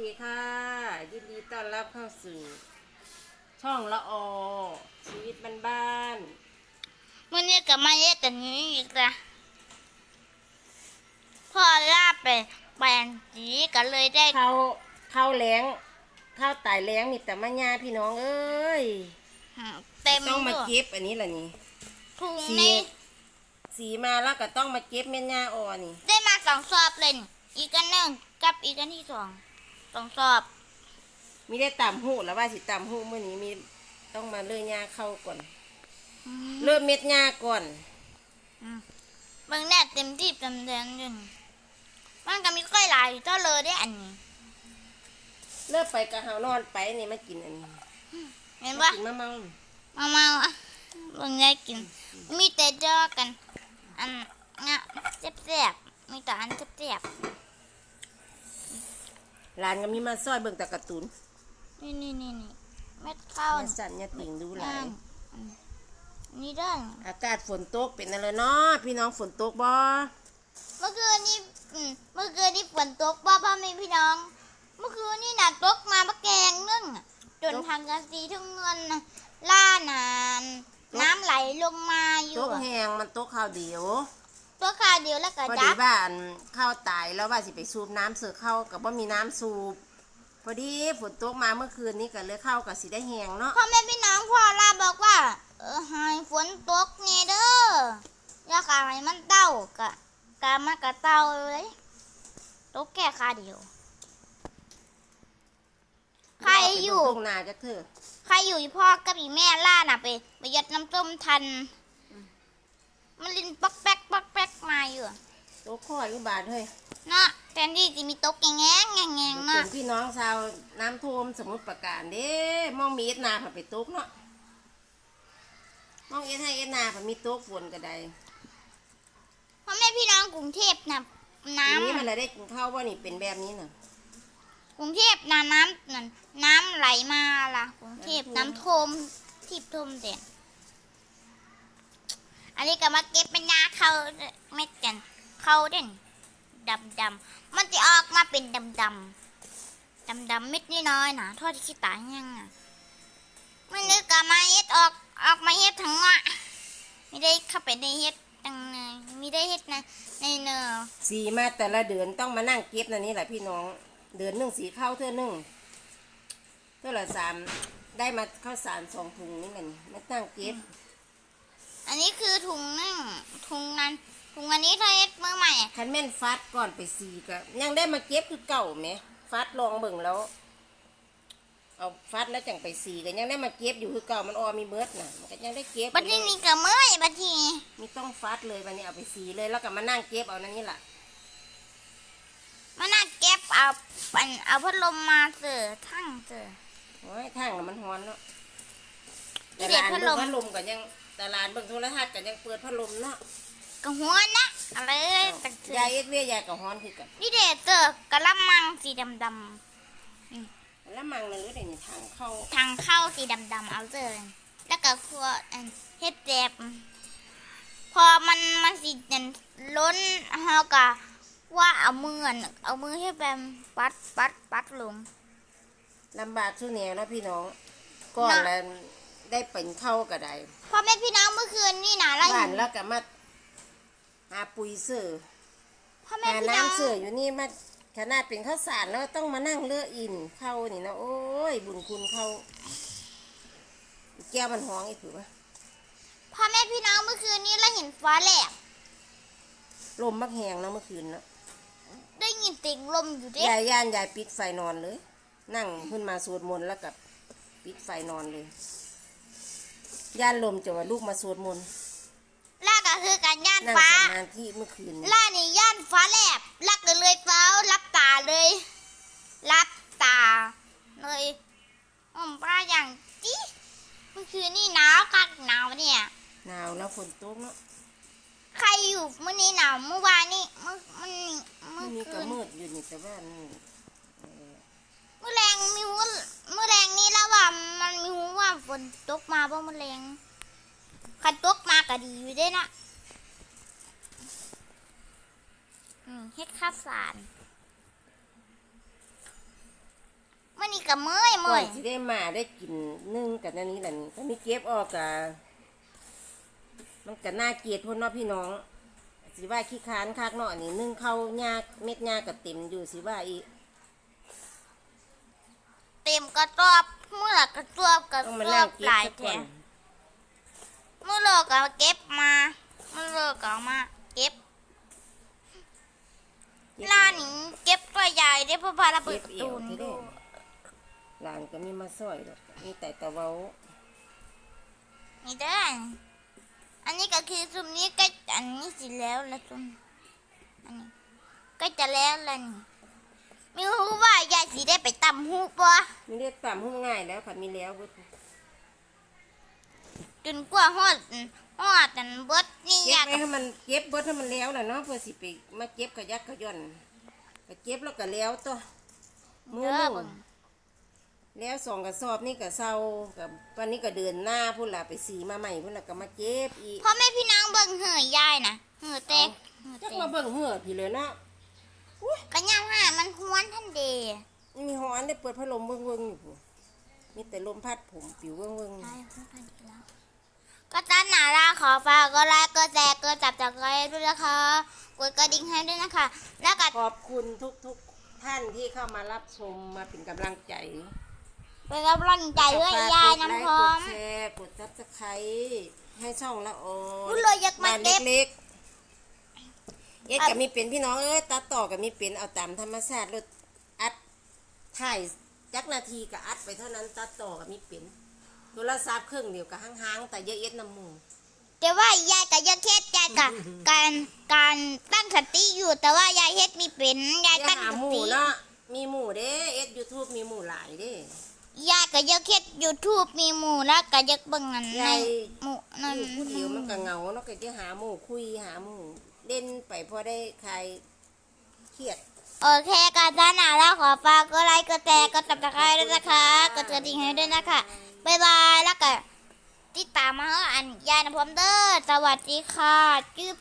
ดีค่ะ ยินดีต้อนรับเข้าสู่ ช่องละออชีวิตบ้านมื่อนี้ก็มาเย็ดกันนี้อีกละพ่อลาไปแปลงสีก็เลยได้ๆข้าวข้าวแล้งข้าวตายแล้งนี่แต่มาญาพี่น้องเอ้ยเต็มต้องมาด้วยเก็บอันนี้แหละนี่ ถุงสี นี้สีมาแล้วก็ต้องมาเก็บแม่นญาอ่อนนี่ได้มาสองสอบเลยนี่อีกอันหนึ่งกับอีกอันที่สอง สองสอบ มีได้ตำหูแล้วว่าสิตำหูเมื่อนี้มีต้องมาเลื่อยญาเข้าก่อนอืมเริ่มเม็ดญาก่อนเบางแน่เต็มที่เต็มแดนอยู่นี่มันก็มีค่อยหลายอยู่เท่าเลยได้อันนี้เริ่มไปกะเฮานอนไปนี่มากินอันนี้เห็นมาปะกินมะเมามามาอะเบางแน่กิน มีแต่เจอกัน อันงะแซ่บๆมีแต่อันแซ่บ หลานก็มีมาซอยเบิ่งแต่การ์ตูนๆนี่นี่นี่นี่เม็ดข้าวมาสั่นอย่าติ่งดูหลายอันนี่เด้ออากาศฝนตกเป็นอะไรเนาะพี่น้องฝนตกบ่เมื่อคืนนี้อืมเมื่อคืนนี้ฝนตกป้าพ่อแม่พี่น้อง เมื่อคืนนี่หนักตกมาปะแกงนึ่งอะจนทางกระสีทุ่งเงินน่ะล่านาน น้ำไหลลงมาอตยู่กอะแหงมันตกข้าวเดียว ตัวขาเดียวแล้วก็พอจัดีบว่าอันข้าวตายแล้วว่าสิไปสูบน้ำเสือเข้ากับว่ามีน้ำสูบพอดีฝนตกมาเมื่อคืนนี้ก็เลยเข้ากับสิได้แหงเนาะพ่อแม่พี่น้องพ่อลาบอกว่า เออให้ฝนตกเนี่ยเด้ออย่าขาให้มันเต้ากะกะมันกะเต้าเลยตกแค่ขาเดียว ใครอยู่ ตรงนาจะเถอะ ใครอยู่อีพ่อกับอีแม่ล่าน่ะไปไปยัดน้ำต้มทัน มันลินป๊อกแป๊กป๊อกแป๊กมาอยู่อะตกข้ออยู่บาทเฮ้ยเนาะแทนที่จะมีตกแงงแงงแงงแงงเป็เนาะนพี่น้องชาวน้ำท่วมสมุทรปราการเด้มองมีเอ็ดนาผัดไปตกเนาะมองเอ็ดให้เอ็ดนาผัดมีตกฝนก็ได้พ่อแม่พี่น้องกรุงเทพน่ะทีน้ำนี้มันน่ะเลยได้กินข้าวว่านี่เป็นแบบนี้น่ะกรุงเทพน่ะน้ำนั่นน้ำไหลมาล่ะกรุงเทพน้ำน้ำท่ท่ววมมทิพท่วมเด่น อันนี้ก็มาเก็บเป็นยาเขาเม็ดกันเขาเด่นดำดำมันจะออกมาเป็นดำดำดำดำเม็ดน้อยนะทอดที่ขี้ตายยังอะมันนึกกะมาเฮ็ดออกออกมาเฮ็ดทั้งอะไม่ได้เข้าไปในเฮ็ดตั้งเนยไม่ได้เฮ็ดนะในเนอสีมาแต่ละเดือนต้องมานั่งเก็บนะนี่แหละพี่น้อง เดือนหนึ่งสีเข้าเท่านึงเท่าละสามได้มาข้าวสารสองถุงนี่มันมานั่งเก็บ อันนี้คือถุงนั่งถุงนั้นถุงอันนี้ถ้าเฮ็ดมือใหม่คันแม่นฟัดก่อนไปสีก็ยังได้มาเก็บคือเก่าไหมฟัดลองเบิ่งแล้ว เอาฟัดแล้วจังไปสีก็ยังได้มาเก็บอยู่คือเก่ามันออมีเบิดน่ะมันก็ยังได้เก็บบัดนี้มีกระเมื่อยบัดทีมีต้องฟัดเลยวันนี้เอาไปสีเลยแล้วก็มานั่งเก็บเอานั่นนี่แหละมานั่งเก็บเอาปันเอาพัดลมมาเสือทั้งเสือโอ้ยทางน่ะมันฮ้อนเนาะนี่แต่เด็กลานพัดเบิ่ลงมพัดลมก็ยังแต่ลานเบิ่งโทรทัศน์ก็ยังเปิดพัดลมเนาะกระหัวนะอะไรตักเสือยายเอ็ดเวียยายก็ฮ้อนคือกันนี่เด็กเสือกระลำมังสีดำดแล้วมังนั่นหรือเดี๋ยวนี้ทางเข้าำทางเข้าสีดำดำๆเอาเสือแล้วก็ครัวอันเฮ็ดแจบพอมันมันสีนันล้นเฮากะว่าเอามืออันเอามือให้แบบปัดปัดปัดลงลำบากสู้แนวนะพี่น้องก่อนแล้ว ได้เป็นเข้าก็ได้พ่อแม่พี่น้องเมื่อคืนนี่นะเราบ้าเห็นนแล้วก็มาหาปุ๋ยเสือพ่อแม่หาพี่น้องน้ำเสืออยู่นี่มาขนาดเป็นข้าวสารแล้วต้องมานั่งเลืออินเข้านี่นะโอ้ยบุญคุณเข้าแก้วมันห้องอีกถือว่าพ่อแม่พี่น้องเมื่อคืนนี้เราเห็นฟ้าแลบลมมักแหงเนาะเมื่อคืนเนาะได้ยินเสียงลมอยู่เด้ยายย่านยายปิดไฟนอนเลย นั่งขึ้นมาสวดมนต์แล้วกับปิดไฟนอนเลย ย่านลมจะว่าลูกมาสวดมนต์ล่าก็คือการย่านนั่งฟ้าสมาธิเมื่อคืนล่านี่ย่านฟ้าแลบลักก็เลยเฝ้ารับตาเลย รับตาเลยอมป้าอย่างจีเมื่อคืนนี่หนาวกักหนาวเนี่ย หนาวแล้วฝนตกเนาะใครอยู่เมื่อนี้หนาวเมื่อวานนี่เมื่อมันเมื่ไม่อมีคืก็นมืดอยู่นี่แต่ว่านี่เมื่อแรงมีหูเมื่อแรงนี่แล้วว่า มันมีหูว่าฝนตกมาบ่เมื่อแรงคันตกมาก็ดีอยู่ด้วยนะอืมเฮ็ดข้าวสารกับเมื่อยก่เมื่ออนยสิได้มาได้กินนึ่งกับนั่นนี้แหละนี่ก็มีเก็บออกกะมันก็น่าเกลียดพวกเนาะพี่น้องสิว่าขี้ค้านคักเนาะนี่นึ่งเข้ายากเม็ดยากก็เต็มอยู่สิว่าอี เต็มกระสอบเมื่อกระสอบกระต้องสมาอนั่งบเก็หบลายซะแถก่อนมเมื่อเลิกก็เก็บมาเมื่อเลิกก็เอามา เก็บร้านนี้เก็บตัวใหญ่ได้เพราะพาระเบิเก็ดบประเอตูวนี่ที่ดูได้หลานก็มีมาซอยดอกมีแต่ตะเว้านี่เด้ออันนี้ก็คือซุมนี้ก็อันนี้สิแล้วละซุมอันนี้ก็จะแล้วละนี่ไม่รู้ว่ายายสีได้ไปตำหูปะมีเรียกตามหุ้มง่ายแล้วค่ะมีแล้วเบิดจนกว่าฮอดฮอดอันเบิดนี่เก็อยาบกไว้ให้มันเก็บเบิดให้มันแล้วแหละเนาะเพื่อสิไปมาเก็บกระยักกระย่อนก็เก็บแล้วก็แล้วตัวมือเด้หอนึ่งเบิ่งแล้วสองกระสอบนี่ก็เศร้ากับวันนี้ก็เดินหน้าพุ่นละไปสีมาใหม่พุ่นละก็มาเก็บอีกพ่อแม่พี่น้องเบิ่งเหยยายนะเหยเตกเหยจักเตกมาเบิ่งเหือพี่เลยเนาะ ก็ยังหามันห้วนท่านเดมีหอนได้เปิดพัดลมเบิ่งเบิ่งอยู่พุ่นมีแต่ลมพัดผมปิวเบิ่งเบิ่งก็ตันหนาลาขอฝากก็ไลค์ก็แชร์ก็จับจากไลค์ด้วยนะคะกดกระดิ่งให้ด้วยนะคะ แล้วก็ขอบคุณทุกทุกๆท่านที่เข้ามารับชมมาเป็นกำลังใจเป็นกำลังใจให้ยายน้ำพร้อมกดแชร์กดซับสไครต์ให้ช่องละอออุ๊ยเลยอยากมาบ้านเก็บเล็กๆ เอ็ดกับมีเป็นพี่น้องเอ้ยตัดต่อกับมีเป็นเอาตามธรรมชาติรถอัดถ่ายจักนาทีกับอัดไปเท่านั้นตัดต่อกับมีเป็นโทรศัพท์เครื่องเดียวกับห้างๆแต่เยอะเอ็ดน้ำหมูแต่ว่ายายก็ยังเฮ็ดยายกับการการตั้งสติอยู่แต่ว่ายายเฮ็ดไมีเป็นยายอย่าตั้งหาสหมูติเนาะมีหมูเด้เอ็ดยูทูบมีหมูหลายเด้ยายก็ยังเฮ็ด YouTube มีหมู่แล้วก็ยังเบิ่งอันในยายหมู่นั่นอยู่ผู้เดียวมันก็เหงาเนาะก็จะหาหมูคุยหาหมู เล่นไปพอได้คลายเครียด โอเคก็ด้านหน้าแล้วขอฝากก็ไลค์กดแชร์ก็ตับตะไคร้ด้วยนะคะกดกระดิ่งให้ด้วยนะคะบ๊ายบายแล้วก็ติดตามมาเฮาอันยายนะพร้อมเด้อสวัสดีค่ะจึ๊บ